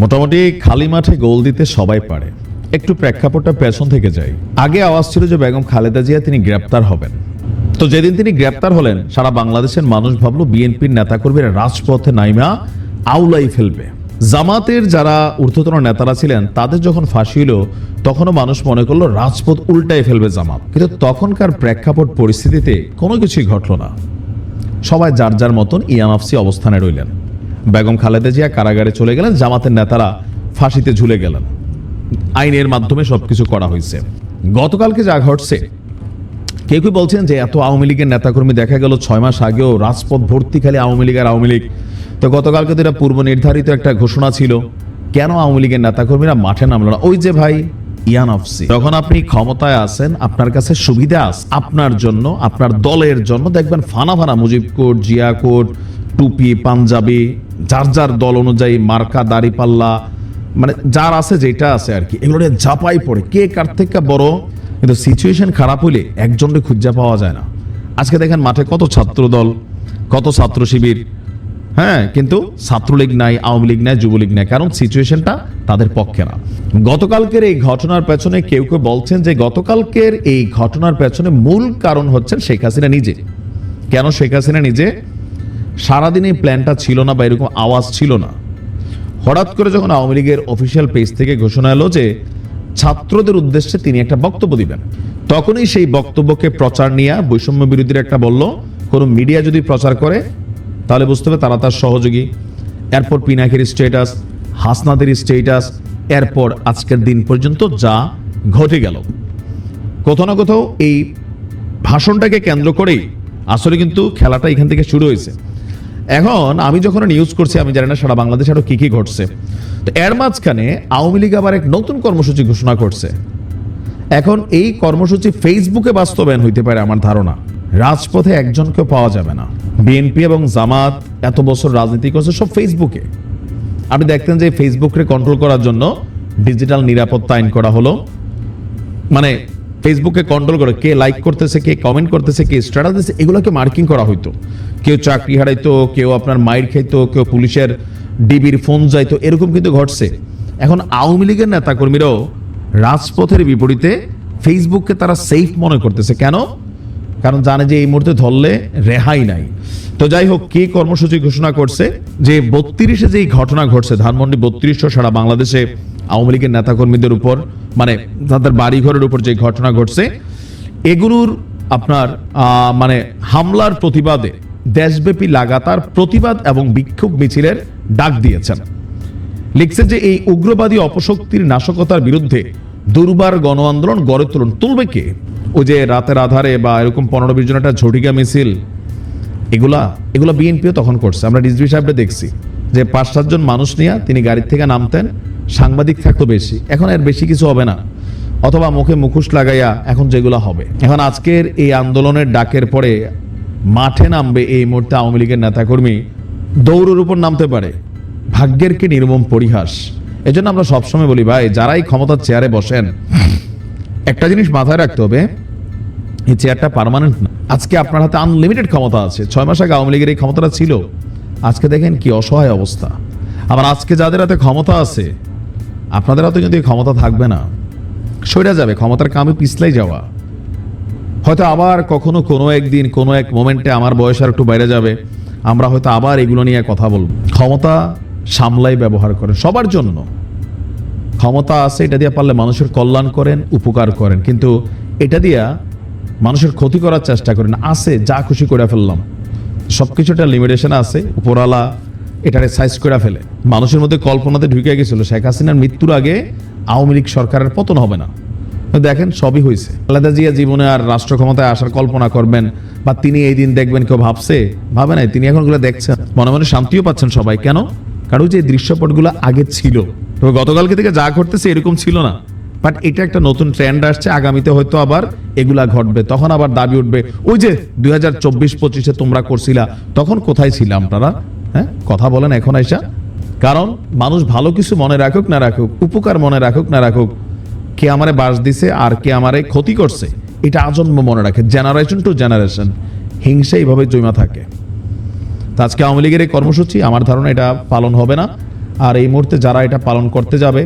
মোটামুটি খালি মাঠে গোল দিতে সবাই পারে। একটু প্রেক্ষাপটটা পেছন থেকে যায় আগে আওয়াজ ছিল যে বেগম খালেদা জিয়া তিনি গ্রেপ্তার হবেন। তো যেদিন তিনি গ্রেপ্তার হলেন, সারা বাংলাদেশের মানুষ ভাবলো বিএনপির নেতাকর্মীরা রাজপথে নাইমা, আউলাই ফেলবে। জামাতের যারা ঊর্ধ্বতন নেতারা ছিলেন, তাদের যখন ফাঁসি হলো তখনও মানুষ মনে করল রাজপথ উল্টাই ফেলবে জামাত। কিন্তু তখনকার প্রেক্ষাপট পরিস্থিতিতে কোনো কিছুই ঘটল না। সবাই যার যার মতন ইয়ানাফসি অবস্থানে রইলেন। বেগম খালেদা জিয়া কারাগারে চলে গেলেন, জামাতের নেতারা ফাঁসিতে ঝুলে গেলেন। আইনের মাধ্যমে সবকিছু করা হয়েছে। গতকালকে যা ঘটছে, কেউ কেউ বলছেন যে এত আওয়ামী লীগের নেতাকর্মী দেখা গেল ছয় মাস আগেও রাজপথ ভর্তি খালি আওয়ামী লীগ আর আওয়ামী লীগ। তো গতকালকে তো এটা পূর্ব নির্ধারিত একটা ঘোষণা ছিল। কেন আওয়ামী লীগের নেতাকর্মীরা মাঠে নামলো না? ওই যে ভাই, ইয়ান অফসি যখন আপনি ক্ষমতায় আছেন, আপনার কাছে সুবিধা আপনার জন্য, আপনার দলের জন্য। দেখবেন ফানা ফানা মুজিব কোট জিয়া কোট টুপি, পাঞ্জাবি, যার যার দল অনুযায়ী মার্কা দাড়িপাল্লা মানে যার আছে যেটা আছে আর কি। এগুলো ঝাপাই পড়ে। কে কার থেকে বড়? কিন্তু সিচুয়েশন খারাপ হইলে একজনকে খুঁজে পাওয়া যায় না। আজকে দেখেন মাঠে কত ছাত্র দল কত ছাত্র শিবির। হ্যাঁ কিন্তু ছাত্রলীগ নাই, আওয়ামী লীগ নাই, যুবলীগ নাই, কারণ সিচুয়েশনটা তাদের পক্ষে না। গতকালকের এই ঘটনার পেছনে কেউ কেউ বলছেন যে গতকালকের এই ঘটনার পেছনে মূল কারণ হচ্ছেন শেখ হাসিনা নিজে। কেন শেখ হাসিনা নিজে? সারাদিন এই প্ল্যানটা ছিল না বা এরকম আওয়াজ ছিল না। হঠাৎ করে যখন আওয়ামী লীগের অফিসিয়াল পেজ থেকে ঘোষণা এলো যে ছাত্রদের উদ্দেশ্যে তিনি একটা বক্তব্য দিবেন, তখনই সেই বক্তব্যকে প্রচার নিয়ে বৈষম্য বিরোধীর একটা বলল, কোনো মিডিয়া যদি প্রচার করে, তাহলে বুঝতে হবে তারা তার সহযোগী। এরপর পিনাকের স্টেটাস হাসনাদের স্টেটাস এরপর আজকের দিন পর্যন্ত যা ঘটে গেল। কোথাও না কোথাও এই ভাষণটাকে কেন্দ্র করেই আসলে কিন্তু খেলাটা এখান থেকে শুরু হয়েছে। এখন আমি যখন নিউজ করছি, আমি জানি না সারা বাংলাদেশে আরও কি কি ঘটছে। তো এর মাঝখানে আওয়ামী লীগ আবার এক নতুন কর্মসূচি ঘোষণা করছে। এখন এই কর্মসূচি ফেসবুকে বাস্তবায়ন হইতে পারে আমার ধারণা। রাজপথে একজনকেও পাওয়া যাবে না। বিএনপি এবং জামাত এত বছর রাজনীতি করছে, সব ফেসবুকে আপনি দেখতেন যে ফেসবুককে কন্ট্রোল করার জন্য ডিজিটাল নিরাপত্তা আইন করা হলো। মানে ফেসবুকে কন্ট্রোল করে কে লাইক করতেছে, কে কমেন্ট করতেছে, কে স্ট্যাটাস দিচ্ছে এগুলোকে মার্কিং করা হইতো। কেউ চাকরি হারাইতো, কেউ আপনার মাইর খাইতো, কেউ পুলিশের ডিবির ফোন যাইতো, এরকম কিন্তু ঘটছে। এখন আওয়ামী লীগের নেতাকর্মীরাও রাজপথের বিপরীতে ফেসবুককে তারা সেফ মনে করতেছে। কেন? কারণ জানে যে এই মুহূর্তে ধরলে রেহাই নাই। তো যাই হোক, কে কর্মসূচি ঘোষণা করছে? যে বত্রিশে যেই ঘটনা ঘটছে, ধানমন্ডি বত্রিশশো সারা বাংলাদেশে আওয়ামী লীগের নেতাকর্মীদের উপর মানে তাদের বাড়িঘরের উপর যে ঘটনা ঘটছে, এগুলোর আপনার মানে হামলার প্রতিবাদে দেশব্যাপী লাগাতার প্রতিবাদ এবং বিক্ষোভ মিছিলের ডাক দিয়েছেন। লিখছে যে এই উগ্রবাদী অপশক্তির নাশকতার বিরুদ্ধে দুর্বার গণ আন্দোলন গড়ে তুলুন। তুলবে কে? ওই যে রাতের আধারে বা এরকম পনেরো বিশ জন একটা ঝটিকা মিছিল, এগুলা এগুলা বিএনপিও তখন করছে। আমরা রিজভি সাহেবটা দেখছি যে পাঁচ সাতজন মানুষ নিয়ে তিনি গাড়ির থেকে নামতেন, সাংবাদিক থাকতো বেশি। এখন এর বেশি কিছু হবে না। অথবা মুখে মুখোশ লাগাইয়া এখন যেগুলো হবে। এখন আজকের এই আন্দোলনের ডাকের পরে মাঠে নামবে এই মুহূর্তে আওয়ামী লীগের নেতাকর্মী। দৌড়ের উপর নামতে পারে। ভাগ্যের কি নির্মম পরিহাস। এজন্য আমরা সবসময় বলি, ভাই, যারাই ক্ষমতার চেয়ারে বসেন, একটা জিনিস মাথায় রাখতে হবে, এই চেয়ারটা পার্মানেন্ট না। আজকে আপনার হাতে আনলিমিটেড ক্ষমতা আছে। ছয় মাস আগে আওয়ামী লীগের এই ক্ষমতাটা ছিল। আজকে দেখেন কি অসহায় অবস্থা। আবার আজকে যাদের হাতে ক্ষমতা আছে, আপনাদের হাতে এই ক্ষমতা থাকবে না। সইরা যাবে, ক্ষমতার কামে পিছলাই যাওয়া। হয়তো আবার কখনো কোনো একদিন, কোনো এক মোমেন্টে আমার বয়স আর একটু বাইরে যাবে, আমরা হয়তো আবার এগুলো নিয়ে কথা বলব। ক্ষমতা সামলাই ব্যবহার করেন, সবার জন্য। ক্ষমতা আছে, এটা দিয়ে পারলে মানুষের কল্যাণ করেন, উপকার করেন, কিন্তু এটা দিয়া মানুষের ক্ষতি করার চেষ্টা করেন, আছে, যা খুশি করে ফেললাম। সব কিছু একটা লিমিটেশন আছে, উপরওয়ালা এটারে সাইজ করে ফেলে। মানুষের মধ্যে কল্পনাতে ঢুকে গেছিল, শেখ হাসিনার মৃত্যুর আগে আওয়ামী লীগ সরকারের পতন হবে না। দেখেন, সবই হয়েছে আলাদা জিয়া জীবনে আর রাষ্ট্র ক্ষমতায় আসার কল্পনা করবেন বা তিনি এই দিন দেখবেন কেউ ভাবছে? ভাবে নাই, তিনি এখন দেখছেন। মনে মনে শান্তিও পাচ্ছেন সবাই। কেন? কারণ যে দৃশ্যপটগুলো আগে ছিল। তবে গতকালকে থেকে যা ঘটতেছে এরকম ছিল না। বাট এটা একটা নতুন ট্রেন্ড আসছে, আগামীতে হয়তো আবার এগুলা ঘটবে। তখন আবার দাবি উঠবে, ওই যে দুই হাজার চব্বিশ পঁচিশে তোমরা করছিলা, তখন কোথায় ছিল আপনারা? হ্যাঁ কথা বলেন এখন আইসা। কারণ মানুষ ভালো কিছু মনে রাখুক না রাখুক, উপকার মনে রাখুক না রাখুক কে আমারে বাস দিছে আর কে আমারে ক্ষতি করছে, এটা আজন্ম মনে রাখে জেনারেশন টু জেনারেশন হিংসা এইভাবে জমা থাকে। তো আজকে আওয়ামী লীগের এই কর্মসূচি, আমার ধারণা এটা পালন হবে না। আর এই মুহূর্তে যারা এটা পালন করতে যাবে